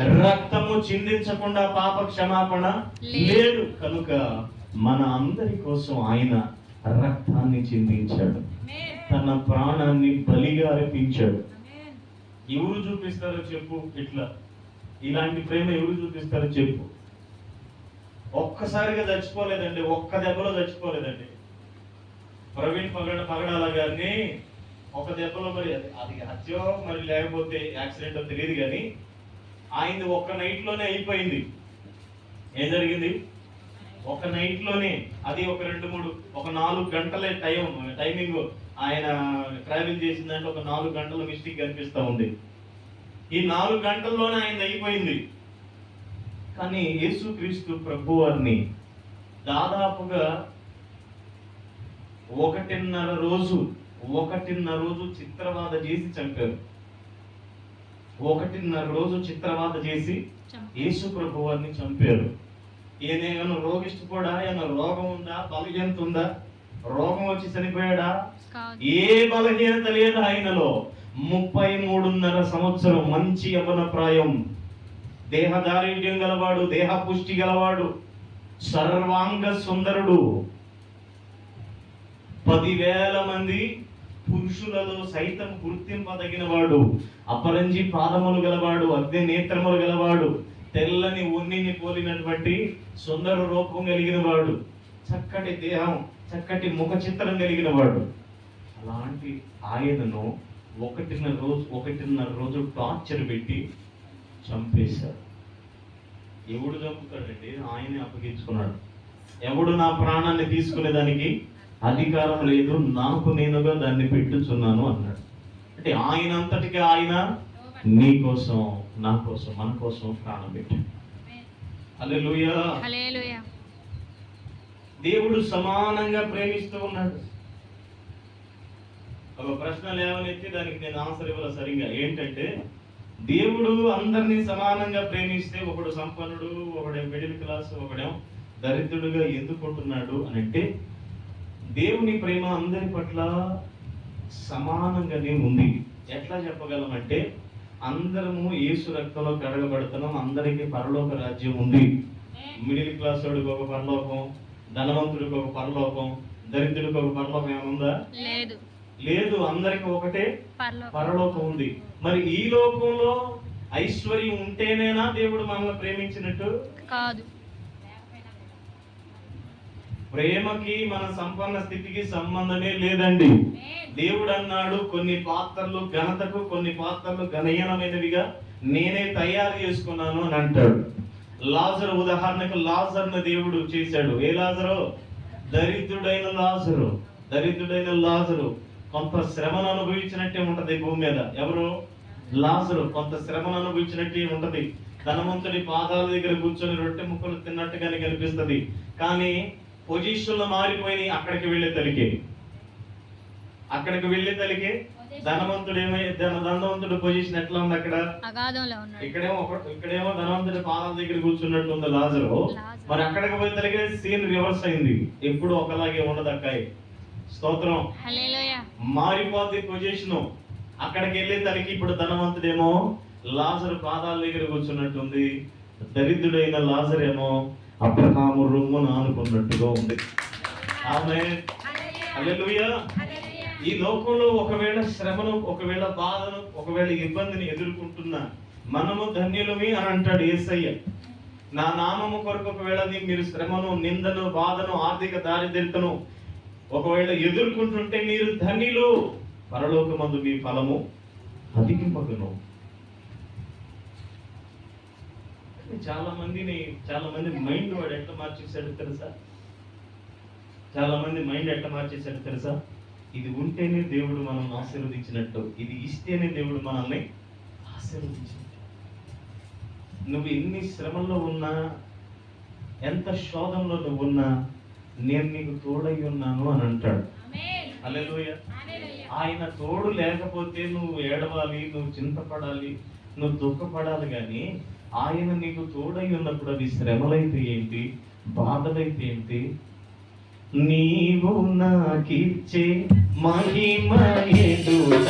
రక్తము చిందించకుండా పాప క్షమాపణ లేదు. కనుక మన అందరి కోసం ఆయన రక్తాన్ని చిందించాడు. తన ప్రాణాన్ని బలిగా అర్పించాడు. ఎవరు చూపిస్తారో చెప్పు ఇట్లా. ఇలాంటి ప్రేమ ఎవరు చూపిస్తారో చెప్పు. ఒక్కసారిగా చచ్చిపోలేదండి. ఒక్క దెబ్బలో చచ్చిపోలేదండి. ప్రవీణ్ పగడ పగడాల గారిని ఒక దెబ్బలో మరి అది అది హత్యో మరి లేకపోతే యాక్సిడెంట్ తెలియదు కానీ ఆయనది ఒక్క నైట్లోనే అయిపోయింది. ఏం జరిగింది? ఒక నైట్లోనే అది ఒక రెండు మూడు ఒక నాలుగు గంటలే టైం టైమింగ్ ఆయన ట్రావెల్ చేసిందంటే ఒక నాలుగు గంటల మిస్టేక్ కనిపిస్తూ ఉంది. ఈ నాలుగు గంటల్లోనే ఆయన అయిపోయింది. కానీ యేసుక్రీస్తు ప్రభు వారిని దాదాపుగా ఒకటిన్నర రోజు ఒకటిన్నర రోజు చిత్రవాద చేసి చంపారు. ఒకటిన్నర రోజు చిత్రవాద చేసి యేసు ప్రభు వారిని చంపారు. ఈయన ఏమైనా రోగిష్టి కూడా ఏమైనా రోగం ఉందా బలహీనత ఉందా? రోగం వచ్చి చనిపోయాడా? ఏ బలహీనత లేదు ఆయనలో. ముప్పై మూడున్నర సంవత్సరం మంచి యవన ప్రాయం. దేహ దారిద్ర్యం గలవాడు దేహ పుష్టి గలవాడు సర్వాంగ సుందరుడు. పదివేల మంది పురుషులలో సైతం గుర్తింపదగిన వాడు అపరంజి పాదములు గలవాడు అగ్ని నేత్రములు గలవాడు తెల్లని ఉన్నిని పోలినటువంటి సుందర రూపం కలిగిన వాడు చక్కటి దేహం చక్కటి ముఖ చిత్రం కలిగిన వాడు అలాంటి ఆయనను ఒకటిన్నర రోజు ఒకటిన్నర రోజు టార్చర్ పెట్టి చంపేశారు. ఎవడు చంపుతాడండి? ఆయనే అప్పగించుకున్నాడు. ఎవడు నా ప్రాణాన్ని తీసుకునేదానికి అధికారం లేదు నాకు నేనుగా దాన్ని పెట్టుచున్నాను అన్నాడు. అంటే ఆయన అంతటికి ఆయన నీ కోసం నా కోసం మన కోసం ప్రాణం పెట్టాడు. హల్లెలూయా. దేవుడు సమానంగా ప్రేమిస్తూ ఉన్నాడు. ఒక ప్రశ్న లేవనెత్తి దానికి నేను ఆన్సర్ ఇవ్వాలి సరిగ్గా? ఏంటంటే దేవుడు అందరినీ సమానంగా ప్రేమిస్తే ఒకడు సంపన్నుడు ఒకడే మిడిల్ క్లాస్ ఒకడేం దరిద్రుడుగా ఎందుకుంటున్నాడు అని అంటే దేవుని ప్రేమ అందరి పట్ల సమానంగానే ఉంది. ఎట్లా చెప్పగలమంటే అందరము యేసు రక్తంలో కడగబడుతున్నాం అందరికీ పరలోక రాజ్యం ఉంది. మిడిల్ క్లాస్ వాడికి ఒక పరలోకం ధనవంతుడికి ఒక పరలోకం దరిద్రుడికి ఒక పరలోకం ఏముందా? లేదు. లేదు అందరికి ఒకటే పరలోకం. పరలోకం ఉంది. మరి ఈ లోకంలో ఐశ్వర్యం ఉంటేనేనా దేవుడు మనల్ని ప్రేమించినట్టు? కాదు. ప్రేమకి మన సంపన్న స్థితికి సంబంధమే లేదండి. దేవుడు అన్నాడు కొన్ని పాత్రలు ఘనతకు కొన్ని పాత్రలు ఘనహీనమైనవిగా నేనే తయారు చేసుకున్నాను అని అంటాడు. లాజరు ఉదాహరణకు లాజర్ను దేవుడు చేశాడు. ఏ లాజరు? దరిద్రుడైన లాజరు. దరిద్రుడైన లాజరు. కొంత శ్రమను అనుభవించినట్టే ఉంటది భూమి మీద. ఎవరు? లాజరు. కొంత శ్రమను అనుభవించినట్టే ఉంటది. ధనవంతుడి పాదాల దగ్గర కూర్చొని రొట్టె ముక్కలు తిన్నట్టుగానే కనిపిస్తది. కానీ పొజిషన్లు మారిపోయినాయి అక్కడికి వెళ్ళే తలికే. అక్కడికి వెళ్ళే తలికే. ధనవంతుడు ఏమై ధన- ధనవంతుడు పొజిషన్ ఎట్లా ఉంది అక్కడ? ఇక్కడేమో ఇక్కడేమో ధనవంతుడి పాదాల దగ్గర కూర్చున్నట్టు ఉంది లాజరు. మరి అక్కడికి పోయి తలిగే సీన్ రివర్స్ అయింది. ఎప్పుడు ఒకలాగే ఉండదు అక్కాయి. స్తోత్రం. మారిపోద్ది పొజిషన్. అక్కడికి వెళ్ళే తలకి ఇప్పుడు ధనవంతుడేమో లాజరు పాదాల దగ్గర కూర్చున్నట్టుంది దరిద్రుడైన లాజర్ ఏమో అబ్రహాము రొమ్మును ఆనుకున్నట్టుగా ఉంది. ఆమె ఈ లోకంలో ఒకవేళ శ్రమను ఒకవేళ బాధను ఒకవేళ ఇబ్బందిని ఎదుర్కొంటున్న మనము ధన్యులమి అని అంటాడు యేసయ్య నా నామము కొరకు ఒకవేళ మీరు శ్రమను నిందను బాధను ఆర్థిక దారిద్ర్యతను ఒకవేళ ఎదుర్కొంటుంటే మీరు ధన్యులు. పరలోకమందు మీ ఫలము అధికింపగను చాలా మందిని చాలా మంది మైండ్ వాడు ఎట్లా మార్చేశాడు తెలుసా? చాలా మంది మైండ్ ఎట్లా మార్చేశాడు తెలుసా? ఇది ఉంటేనే దేవుడు మనం ఆశీర్వదించినట్టు. ఇది ఇస్తేనే దేవుడు మనల్ని ఆశీర్వదించినట్టు. నువ్వు ఎన్ని శ్రమల్లో ఉన్నా ఎంత శోధంలో నువ్వు ఉన్నా నేను నీకు తోడై ఉన్నాను అని అంటాడు. హల్లెలూయా. ఆయన తోడు లేకపోతే నువ్వు ఏడవాలి నువ్వు చింతపడాలి నువ్వు దుఃఖపడాలి కానీ ఆయన నీకు తోడై ఉన్నప్పుడు అవి శ్రమలైతే ఏంటి? బాధలైతే ఏంటి? నీవు నాకిచ్చే మహిమ ఎదుట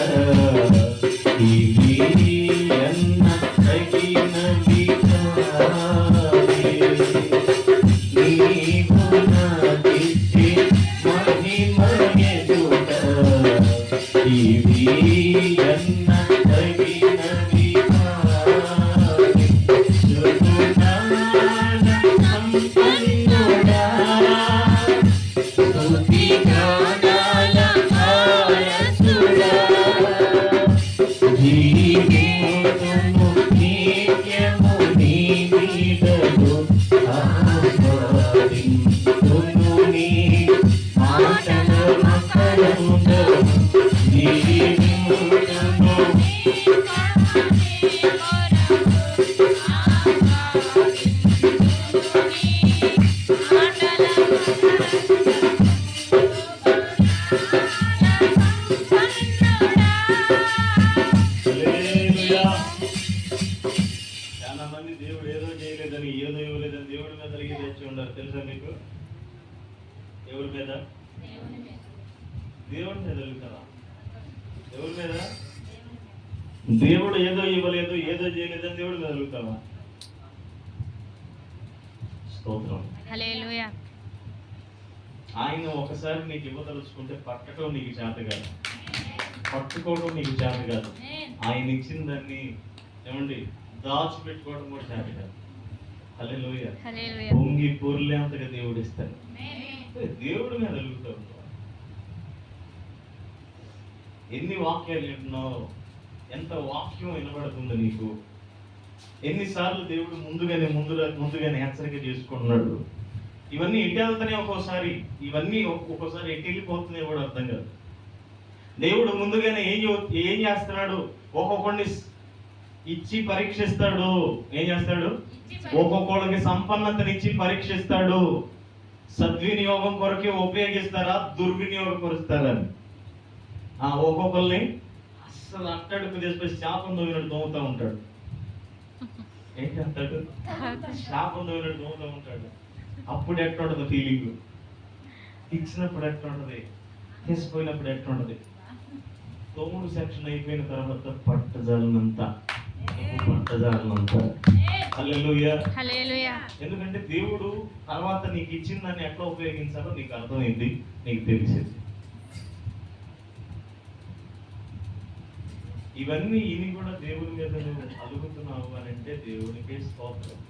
మంది దేవుడు ఏదో చేయలేదని ఏదో ఇవ్వలేదని దేవుడి మీద అలిగి తెచ్చి ఉండరు తెలుసా మీకు? ఎవరి మీద? దేవుడి మీద అలుగుతారా ఎవరి మీద? దేవుడు ఏదో ఇవ్వలేదు ఏదో చేయలేదని దేవుడి మీద స్తోత్రం. హల్లెలూయా. ఆయన ఒకసారి నీకు ఇవ్వదలుచుకుంటే పట్టడం నీకు చేత కాదు. పట్టుకోవడం నీకు చేత కాదు. ఆయన ఇచ్చిన దాన్ని ఏమండి? దాచిపెట్టుకోవడం కూడా హల్లెలూయా. హల్లెలూయా. పొంగి పొర్లేంతగా దేవుడు ఇస్తాడు దేవుడి మీద ఉంటావు ఎన్ని వాక్యాలు వింటున్నావు? ఎంత వాక్యం వినబడుతుంది నీకు? ఎన్నిసార్లు దేవుడు ముందుగానే ముందుగా ముందుగానే హెచ్చరిక చేసుకుంటున్నాడు? ఇవన్నీ ఎట్టి వెళ్తానే ఒక్కోసారి ఇవన్నీ ఒక్- ఒక్కోసారి ఎట్టి వెళ్ళిపోతున్నాయి కూడా అర్థం కాదు. దేవుడు ముందుగానే ఏం ఏం చేస్తున్నాడు? ఒక్కొక్కడిని ఇచ్చి పరీక్షిస్తాడు. ఏం చేస్తాడు? ఒక్కొక్కడికి సంపన్నతనిచ్చి పరీక్షిస్తాడు. సద్వినియోగం కొరకే ఉపయోగిస్తారా? దుర్వినియోగం కొరుస్తారా ఆ ఒక్కొక్కరిని అస్సలు అట్టడుకు తీసుకొని శాపం దోగినట్టు దోముతూ ఉంటాడు. ఏంటి అంటాడు శాపం దోగినట్టు దోముతూ ఉంటాడు. అప్పుడు ఎట్టుంటది ఫీలింగ్ ఇచ్చినప్పుడు ఎట్టుంటది తీసిపోయినప్పుడు ఎట్టుంటది తొమ్మిది సెక్షన్ అయిపోయిన తర్వాత పట్టజాలనంత ఎందుకంటే దేవుడు తర్వాత నీకు ఇచ్చిన దాన్ని ఎట్లా ఉపయోగించాలో నీకు అర్థమైంది నీకు తెలిసింది. ఇవన్నీ ఇని కూడా దేవుని మీద నువ్వు అలుగుతున్నావు అని అంటే దేవునికే స్తోత్రం.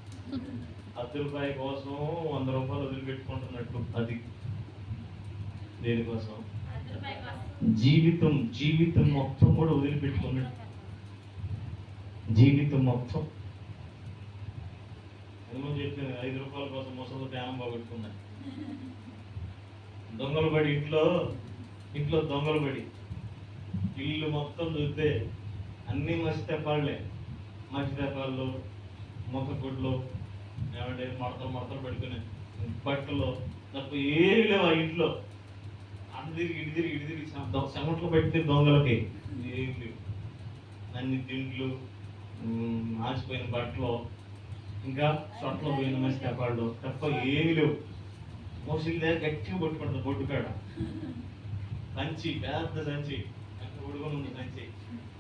అర్ధ రూపాయి కోసం వంద రూపాయలు వదిలిపెట్టుకుంటున్నట్టు అది. దేనికోసం? జీవితం జీవితం మొత్తం కూడా వదిలిపెట్టుకున్నట్టు జీవితం మొత్తం. ఏమో చెప్పింది ఐదు రూపాయల కోసం ముసలి ధ్యానం పోగొట్టుకున్నా. దొంగలు పడి ఇంట్లో ఇంట్లో దొంగలు పడి ఇల్లు మొత్తం చూస్తే అన్ని మసి తెప్పాళ్ళే మసి తెప్పాళ్ళు మొక్క గుడ్లు ఏమంటే మడతలు మడతలు పెట్టుకునే బట్టలు తప్ప ఏమి లేవు ఆ ఇంట్లో. అందరికి ఇటు తిరిగి ఇటు తిరిగి చెమట్లు దొంగలకి ఏమి లేవు. అన్ని తిండ్లు ఆసిపోయిన బట్టలు ఇంకా చొట్టలో పోయిన మసి తెప్పాళ్ళు తప్ప ఏమి లేవు. మోసిల్ దగ్గర గట్టిగా పట్టుకుంటుంది బొడ్డు కాడ. సంచి పెద్ద సంచి. ఎంత ఉడుకొని ఉంది సంచి.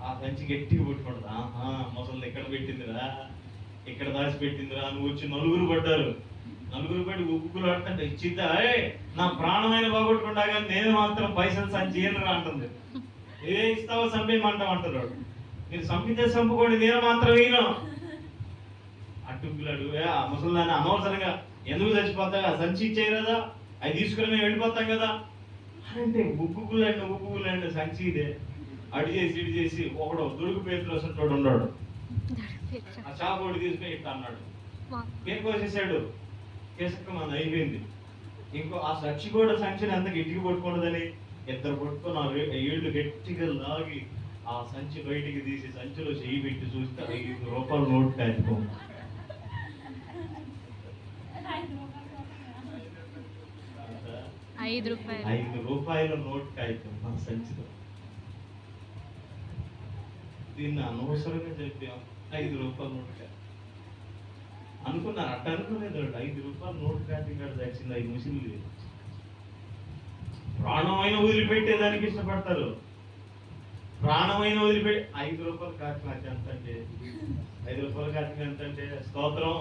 ఆ సంచి గట్టిగా పట్టుకుంటుంది. ఆహా మొసలు ఎక్కడ పెట్టిందిరా ఇక్కడ దాచి పెట్టిందిరా నువ్వు వచ్చి నలుగురు పడ్డారు. నలుగురు పడి ఉక్కులు ఆడుతుంటే ఇచ్చిద్దా నా ప్రాణమైన బాగొట్టుకుంటా కానీ నేను మాత్రం పైసలు సంచి అంటుంది. ఏ ఇస్తావో సంపేయమంటాం అంటారు వాడు. మీరు సంపితే చంపుకోండి నేను మాత్రం ఈయన. అట్టుకులాడు ఆ ముసలిదాన్ని అనవసరంగా ఎందుకు చచ్చిపోతా సంచి ఇచ్చేయి కదా అవి తీసుకుని మేము వెళ్ళిపోతాం కదా. అంటే ఉగ్గుకులండి ఉగ్గుకులండి సంచి ఇదే. అటు చేసి ఇటు చేసి ఒకడు దుడుకు పేతులు వస్తుంటాడు ఉన్నాడు. ఆ షాప్ ఒకటి తీసుకుని ఇట్లా అన్నాడు. పేరు కోసేసాడు కేసక్క మన అయిపోయింది. ఇంకో ఆ సచ్చి కూడా సంచిని అంత గట్టిగా పట్టుకూడదని ఇద్దరు పట్టుకొని ఆ ఏళ్ళు గట్టిగా లాగి ఆ సంచి బయటికి తీసి సంచిలో చెయ్యి పెట్టి చూస్తే ఐదు రూపాయలు నోట్ కాదుకో ఐదు రూపాయలు. ఐదు రూపాయల నోట్ కాగితం మన సంచిలో. దీన్ని అనవసరంగా చెప్పాం. ఐదు రూపాయల నోట్ కాగితం అనుకున్నారు అట్ట అనుకోలేదు. ఐదు రూపాయల నోట్ కాగితం కాదు తెచ్చింది ఐదు ముసిలు ప్రాణమైన వదిలిపెట్టేదానికి ఇష్టపడతారు. ప్రాణమైన వదిలిపెట్టి ఐదు రూపాయల కాగితం నాకు ఎంత అంటే ఐదు రూపాయల కాగితం ఎంత అంటే స్తోత్రం